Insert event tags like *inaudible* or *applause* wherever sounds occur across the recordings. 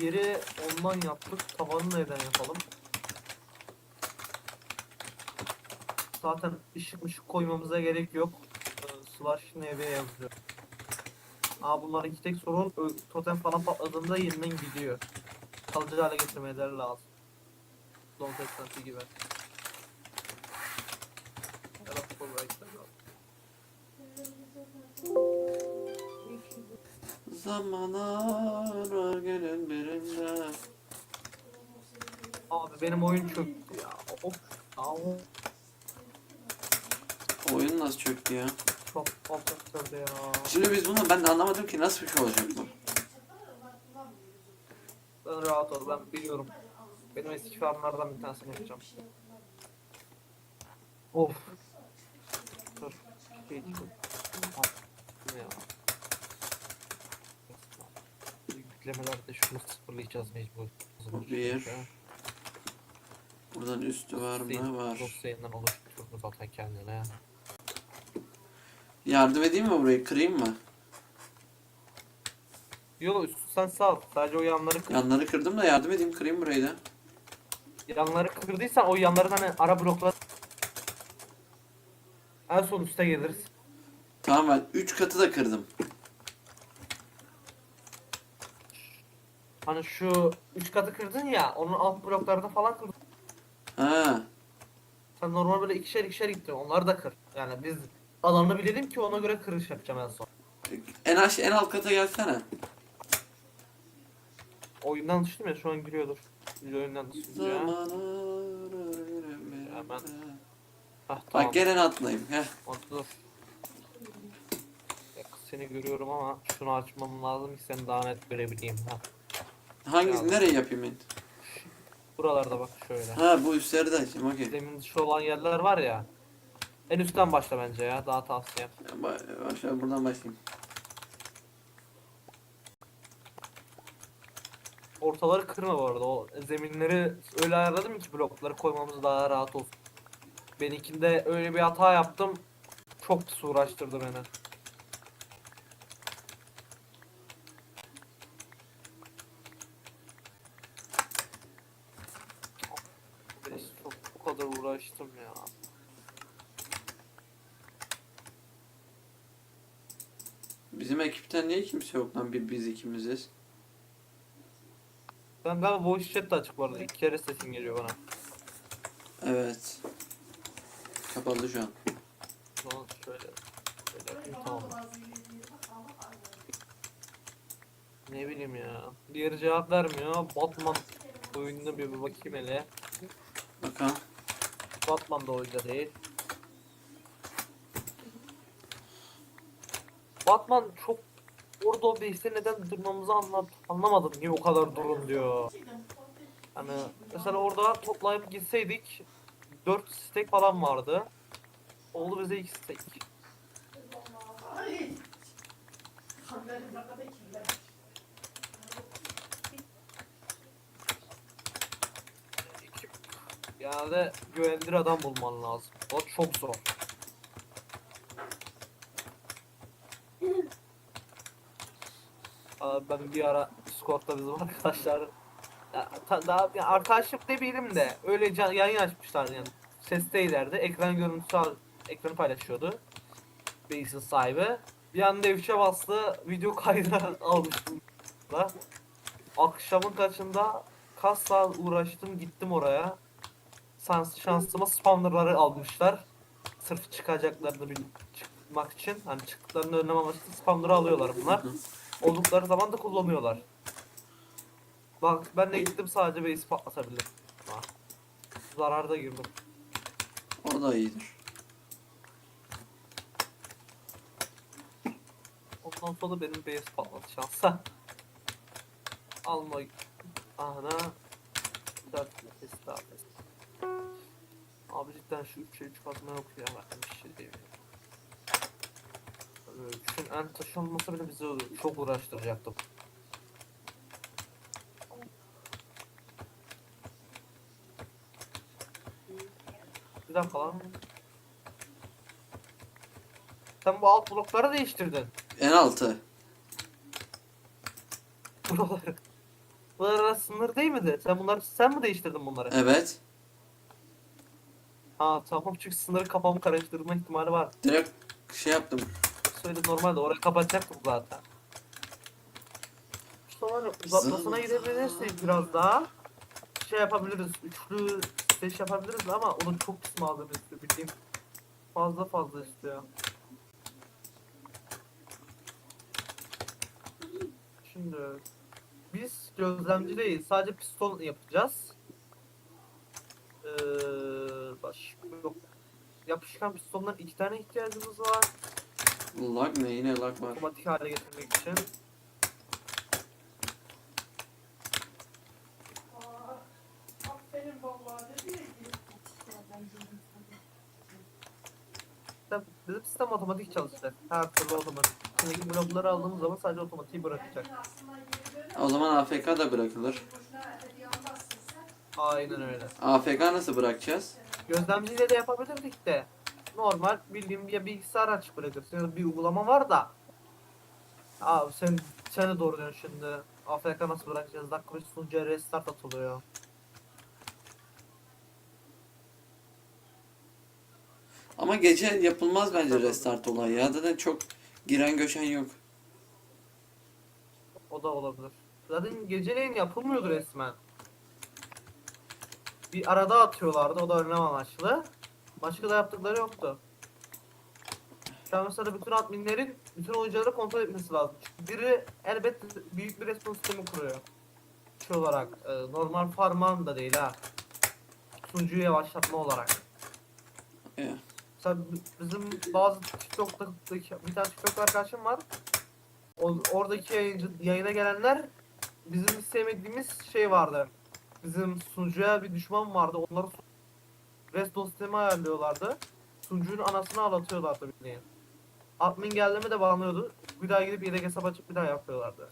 Yeri ondan yaptık. Tavanı neden yapalım? Zaten ışık ışık koymamıza gerek yok. Ee, Slash NV yazıyor. Aa bunlar iki tek sorun totem falan patladığında yerinden gidiyor. Kalıcı hale getirmeleri lazım. Don gibi. Zamanlar günün birinde. Abi benim oyun çöktü ya. Of. Aa, Oyun nasıl çöktü ya? çok çok çöktü ya. Şimdi biz bunu ben de anlamadım ki nasıl bir şey olacak bu. Sen rahat ol ben biliyorum. Benim eski farmlardan bir tanesini yapacağım. Of. Dur. Şey. Al. Bu ne ya? Yüklemelerde şunu sıfırlayacağız mecbur. Bir. Buradan üstü var mı? Var. Dosyayından oluşturdu zaten kendine. Yardım edeyim mi burayı? Kırayım mı? Yok üstü sen sağ ol. Sadece o yanları kır. Yanları kırdım da yardım edeyim kırayım burayı da. Yanları kırdıysan o yanların hani ara bloklar en son üste geliriz. Tamam ben 3 katı da kırdım. Hani şu üç katı kırdın ya onun alt bloklarını falan kırdın. Ha. Sen normal böyle ikişer ikişer gittin onları da kır. Yani biz alanını bilelim ki ona göre kırış yapacağım en son. En aş en alt kata gelsene. Oyundan düştüm ya şu an giriyordur. Video oyundan düştüm ya. Ben- günün Hah tamam. Bak gel en altındayım. Heh. Dur. Seni görüyorum ama şunu açmam lazım ki seni daha net görebileyim. Ha. Hangisi Ya. nereye yapayım ben? Buralarda bak şöyle. Ha bu üstleri de açayım okey. Zemin dışı olan yerler var ya. En üstten başla bence ya daha tavsiyem. Ba- Aşağı buradan başlayayım. Ortaları kırma bu arada. O zeminleri öyle ayarladım ki blokları koymamız daha rahat olsun. Benimkinde öyle bir hata yaptım. Çok uğraştırdı beni. Ben çok bu kadar uğraştım ya. Bizim ekipten niye kimse yok lan bir biz ikimiziz. Ben galiba voice chat de açık bu arada. İki kere sesin geliyor bana. Evet. Kapalı şu an. Tamam şöyle. Şöyle yapayım tamam. Ne bileyim ya. Diğeri cevap vermiyor. Batman oyununa bir, bir bakayım hele. Bakalım. Batman da oyunda değil. Batman çok orada o base'te neden durmamızı anlat anlamadım. Niye o kadar durun diyor. Hani mesela orada toplayıp gitseydik 4 stack falan vardı. Oldu bize 2 stack. Genelde güvenilir adam bulman lazım. O çok zor. Abi ben bir ara Discord'da bizim arkadaşlar ya, daha ya arkadaşlık demeyelim de öyle can, yayın açmışlar yani. Sesteylerdi ekran görüntüsü al, ekranı paylaşıyordu. Base'in sahibi. Bir anda F3'e bastı video kaydı *laughs* almıştım akşamın kaçında kaç saat uğraştım gittim oraya. Sans, şansıma spawnerları almışlar. Sırf çıkacaklarını bil- çıkmak için. Hani çıktıklarını önlem amaçlı spawner'ı alıyorlar bunlar oldukları zaman da kullanıyorlar. Bak ben de gittim sadece base patlatabilirim. Ha. Zararda girdim. O da iyidir. Ondan sonra benim base patladı şansa. Alma ana. Dört nefes daha nefes. Abi cidden şu 3'e 3 kazma yok ya ben bir şey diyeyim. Üçün en taşı olmasa bile bizi çok uğraştıracaktı. Bir dakika lan. Sen bu alt blokları değiştirdin. En altı. Buraları. Bunlar sınır değil miydi? Sen bunları sen mi değiştirdin bunları? Evet. Ha tamam çünkü sınırı kafamı karıştırma ihtimali var. Direkt şey yaptım. Söyle normalde orayı kapatacaktım zaten. Sonra uzatmasına gidebilirsek biraz daha şey yapabiliriz. Üçlü seç yapabiliriz ama onun çok pis malzeme istiyor bildiğim. Fazla fazla istiyor. Şimdi biz gözlemci değil sadece piston yapacağız. Ee, başka yok. Yapışkan pistondan iki tane ihtiyacımız var. Lag ne yine lag var. Otomatik hale getirmek için. Bizim sistem otomatik çalışacak. Her türlü otomatik. Şimdiki blokları aldığımız zaman sadece otomatiği bırakacak. O zaman AFK da bırakılır. Aynen öyle. AFK nasıl bırakacağız? Gözlemciyle de yapabilirdik de. Normal bildiğim bir bilgisayar aç bırakırsın. Ya da bir uygulama var da. Abi sen, sen de doğru diyorsun şimdi. AFK nasıl bırakacağız? Dakika bir sunucuya restart atılıyor. Ama gece yapılmaz bence restart olayı ya. Zaten çok giren göçen yok. O da olabilir. Zaten geceleyin yapılmıyordu resmen. Bir arada atıyorlardı. O da önlem amaçlı. Başka da yaptıkları yoktu. An mesela bütün adminlerin bütün oyuncuları kontrol etmesi lazım. Çünkü biri elbet büyük bir respawn sistemi kuruyor. Şey olarak e, normal farman da değil ha. Sunucuyu yavaşlatma olarak. Ya. Mesela bi- bizim bazı TikTok'taki bir tane TikTok arkadaşım var. O, oradaki yayıncı, yayına gelenler bizim istemediğimiz şey vardı. Bizim sunucuya bir düşman vardı. Onları Resto sistemi ayarlıyorlardı. Sunucunun anasını ağlatıyorlardı bildiğin. Admin geldi mi de bağlanıyordu. Bir daha gidip yedek hesap açıp bir daha yapıyorlardı.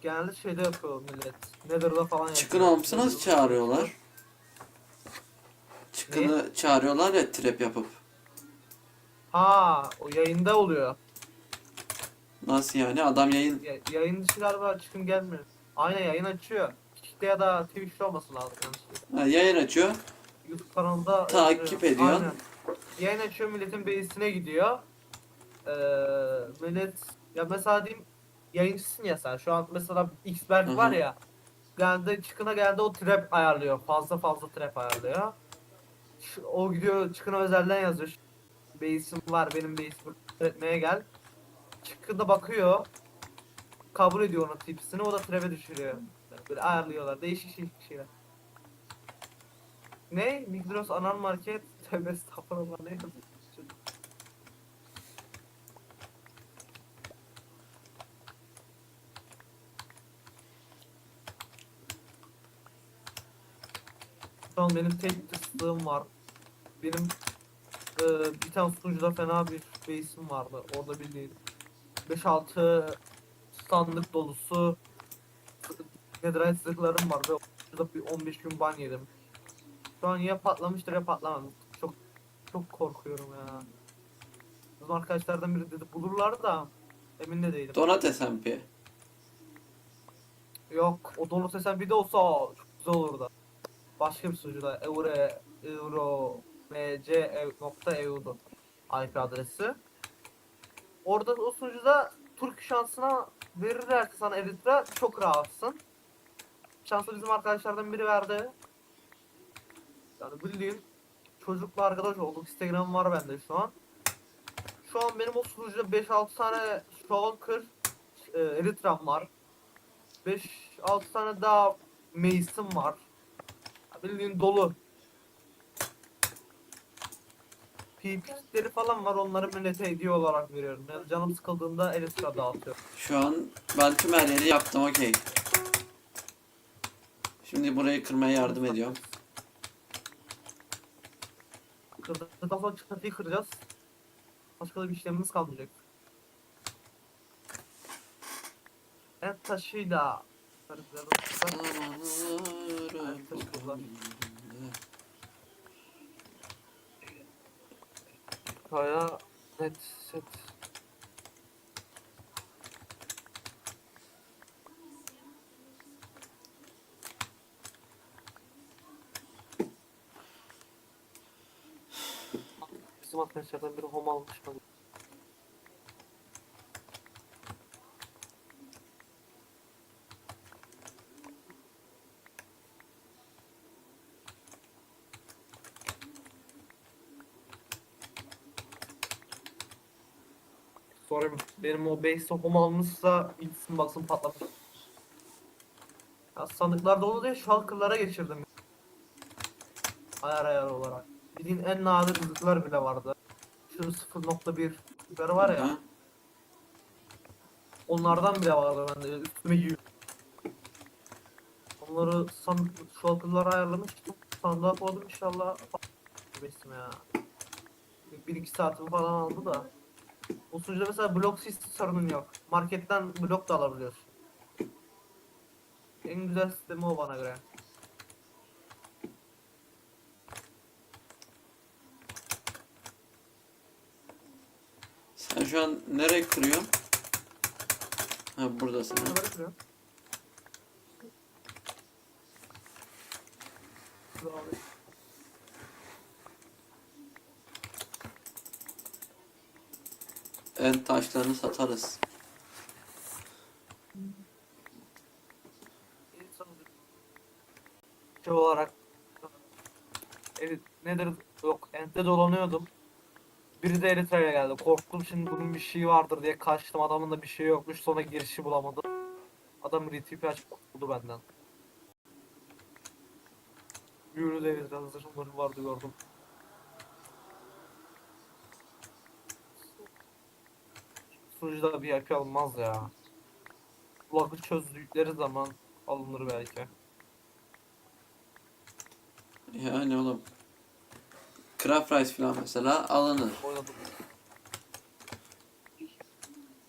Genelde şeyde yapıyor millet. Nether'da falan yapıyor. Çıkın olmuşsa nasıl çağırıyorlar? Çıkını çağırıyorlar ya trap yapıp. Ha, o yayında oluyor. Nasıl yani? Adam yayın Ya, yayın dışı galiba çıkın gelmiyor. Aynen yayın açıyor. Kick'te ya da Twitch'te olması lazım yanlışlıkla. ha, yayın açıyor. YouTube kanalında Takip. Aynen. Yayın açıyor milletin base'ine gidiyor. Ee, millet ya mesela diyeyim yayıncısın ya sen şu an mesela Xberg Hı hı. var ya geldi çıkına geldi o trap ayarlıyor. Fazla fazla trap ayarlıyor. Şu- o gidiyor çıkına özelden yazıyor. Base'im var benim base'imi etmeye gel. Çıkında bakıyor. Kabul ediyor onun tipsini o da trap'e düşürüyor. Böyle ayarlıyorlar. Değişik değişik şeyler. Ne? Migros Anan Market. *laughs* Tövbe estağfurullah ne yazıyor? Şu an benim tek tıslığım var. Benim e, bir tane sunucuda fena bir base'im vardı. Orada bildiğin 5-6 sandık dolusu Netherite zırhlarım var ve orada bir 15 gün ban yedim. Şu an ya patlamıştır ya patlamadı. Çok çok korkuyorum ya. Bizim arkadaşlardan biri dedi bulurlar da emin de değilim. Donat SMP. Yok o sesen bir de olsa çok güzel olurdu. Başka bir sunucuda euro euro mc ev- nokta eu'du IP adresi. Orada o sunucuda Türk şansına verirlerse sana Elitra çok rahatsın. Şansı bizim arkadaşlardan biri verdi. Yani bildiğin çocukla arkadaş olduk. Instagram var bende şu an. Şu an benim o sunucuda 5-6 tane Shulker e, Elitram var. 5-6 tane daha Mace'im var. Bildiğin dolu. PvP'leri falan var onları millete hediye olarak veriyorum. Yani canım sıkıldığında Elitra dağıtıyorum. Şu an ben tüm her yeri yaptım okey. Şimdi burayı kırmaya yardım ediyorum. Kırdıktan sonra çıkıntıyı kıracağız. Başka da bir işlemimiz kalmayacak. Et taşıyla. Tutar. Evet, Kaya net set. Bizim arkadaşlardan biri home almış bana. Benim o base home almışsa gitsin baksın patlamış. Ya sandıklar dolu diye shulker'lara geçirdim. Ayar ayar olarak. Bildiğin en nadir zırhlar bile vardı. Şu 0.1 biber var ya. Onlardan bile vardı bende. Üstüme giyiyor. Onları san shulker'lara ayarlamıştım. Sandığa koydum inşallah. Besim ya. 1-2 saatimi falan aldı da. O sunucuda mesela blok sistem sorunun yok. Marketten blok da alabiliyorsun. En güzel sistemi o bana göre. Sen şu an nereye kırıyorsun? Ha buradasın. ha. Bunları kırıyorum. En taşlarını satarız. Şey olarak evet, nedir yok ente dolanıyordum. Biri de Eritre'ye geldi. Korktum şimdi bunun bir şeyi vardır diye kaçtım. Adamın da bir şey yokmuş. Sonra girişi bulamadım. Adam RTP açıp kurtuldu benden. Yürü de Eritre zırhları vardı gördüm. Sunucuda VIP alınmaz ya. Kulakı çözdükleri zaman alınır belki. Yani oğlum. Craft Rice falan mesela alınır. Oynadım.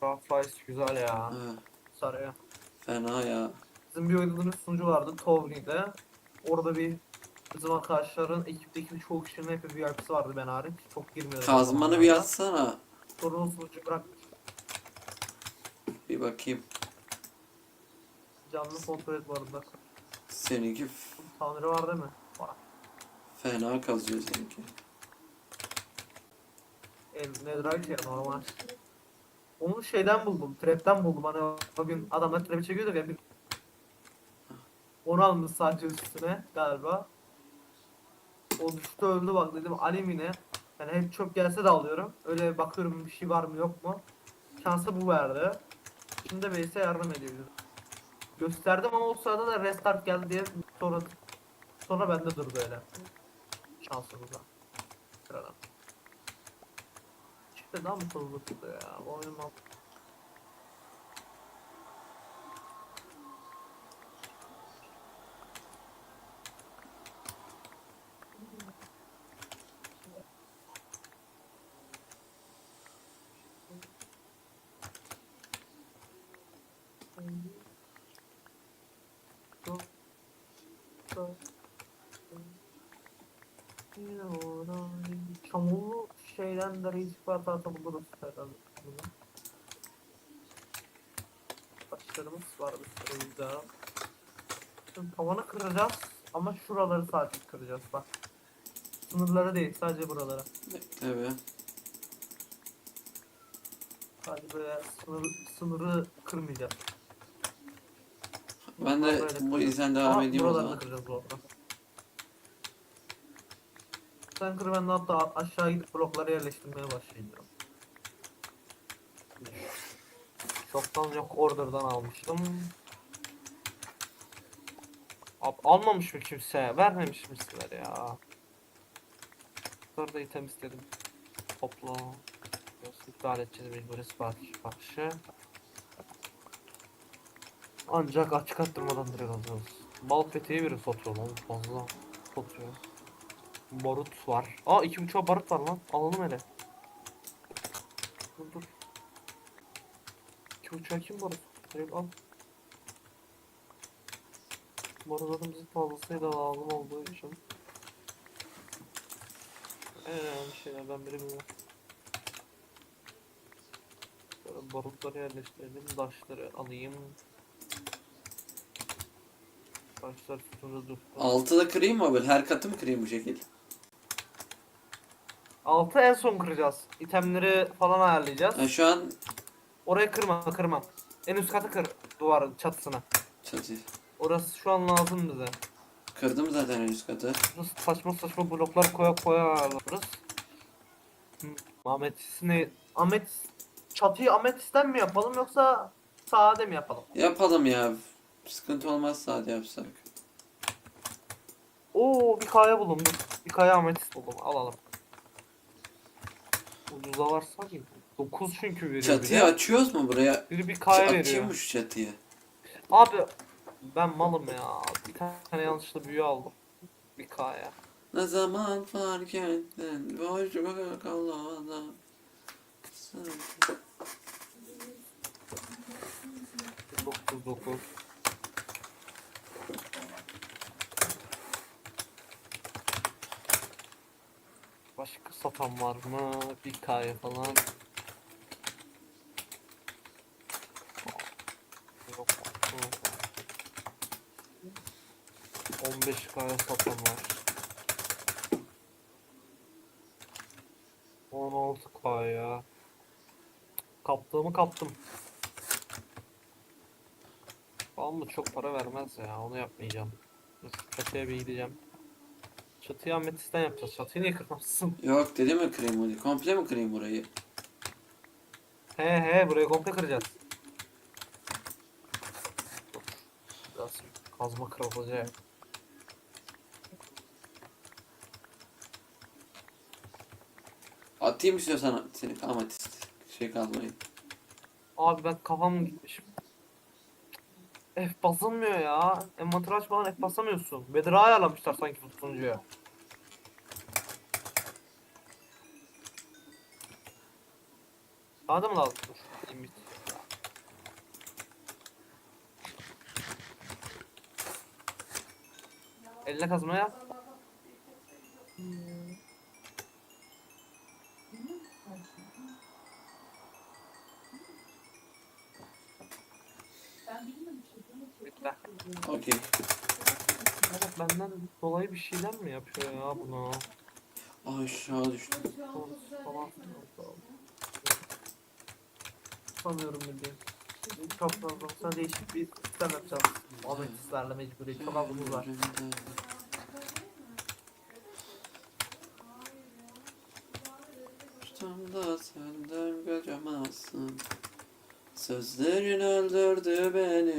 Half-Life güzel ya. Sarıyor. fena ya. Bizim bir oynadığımız sunucu vardı Towni'de. Orada bir bizim arkadaşların ekipteki birçok kişinin hep bir VIP'si vardı ben hariç. Çok girmiyordum. Kazmanı bir atsana. O sunucu bırakmış. Bir bakayım. Canlı kontrol et bu arada. Seninki Tanrı var değil mi? Var. fena kazıyor seninki. El Netherite ya normal. Onu şeyden buldum, trap'ten buldum. Hani o- o gün adamlar trap'i çekiyorduk ya bir... Onu almış sadece üstüne galiba. O düştü öldü bak dedim alemine. Yani hep çöp gelse de alıyorum. Öyle bakıyorum bir şey var mı yok mu. Şansı bu verdi. Şimdi Veys'e yardım ediyor. Gösterdim ama o sırada da restart geldi diye sonra sonra bende durdu öyle. Şansımıza. Sıradan. İşte daha tutuyor ya? Bu oyun mal- Çamurlu şeyden de reis batata buluruz herhalde. Taşlarımız var bir sürü güzel. Şimdi tavanı kıracağız ama şuraları sadece kıracağız bak. Sınırları değil sadece buraları. Evet. Sadece böyle sınır, sınırı kırmayacağız. Ben de bu yüzden devam edeyim o zaman. kıracağız. Sen kır ben de hatta aşağı gidip blokları yerleştirmeye başlayacağım. Çoktan yok order'dan almıştım. Ab almamış mı kimse? Vermemiş misinler ya? Bunları da item istedim. Topla. Biraz iptal edeceğiz mecburi sipariş bakışı. Ancak açık arttırmadan direkt alacağız. Bal peteği biri satıyor lan fazla satıyor. Barut var. Aa iki buçuğa barut var lan. Alalım hele. Dur dur. İki buçuğa kim barut? Direkt al. Barutların bizi fazlasıyla lazım olduğu için. En önemli şeylerden biri bu. Barutları yerleştirelim. Taşları alayım. Taşlar dur. Altı da kırayım mı böyle? Her katı mı kırayım bu şekil? Altı en son kıracağız. İtemleri falan ayarlayacağız. Ha, şu an Orayı kırma kırma. En üst katı kır duvarın çatısına. çatı. Orası şu an lazım bize. Kırdım zaten en üst katı. Nasıl saçma saçma bloklar koya koya ayarlarız. Hı, Ametist ne? Ametist çatıyı ametisten mi yapalım yoksa sade mi yapalım? Yapalım ya. Sıkıntı olmaz sadece yapsak. Oo bir kaya buldum. Dur. Bir kaya ametist buldum. Alalım. Ucuza varsa ki. 9 çünkü veriyor. Çatıyı biri. açıyoruz mu buraya? Biri bir kaya Açayım veriyor. mı şu çatıyı? Abi ben malım ya. Bir tane yanlışlıkla büyü aldım. Bir kaya. Ne zaman fark ettin boşluk kalana. 9 9. Başka satan var mı? Bir kaya falan. Yok. 15 kaya satan var. 16 kaya. Kaptığımı kaptım. Ama çok para vermez ya. Onu yapmayacağım. Çatıya bir gideceğim. Çatıyı ametisten yapacağız. Çatıyı niye kırmazsın? *laughs* Yok dedi mi kırayım onu? Komple mi kırayım burayı? He he burayı komple kıracağız. Biraz kazma kırılacak. Atayım istiyorsan seni amatist. Şey kalmayın. Abi ben kafam gitmişim. F basılmıyor ya. Envanter açmadan F basamıyorsun. Bedra ayarlamışlar sanki bu Sağda mı lazım? Dur. Limit. Eline kazma yap. Bitti. Okey. Evet benden dolayı bir şeyler mi yapıyor ya bunu? Aşağı düştüm. Falan Sanıyorum bildiğin. Çok fazla sana değişik bir sistem yapacağız. Ametistlerle mecburi. Çok azımız var. da senden kaçamazsın. Sözlerin öldürdü beni.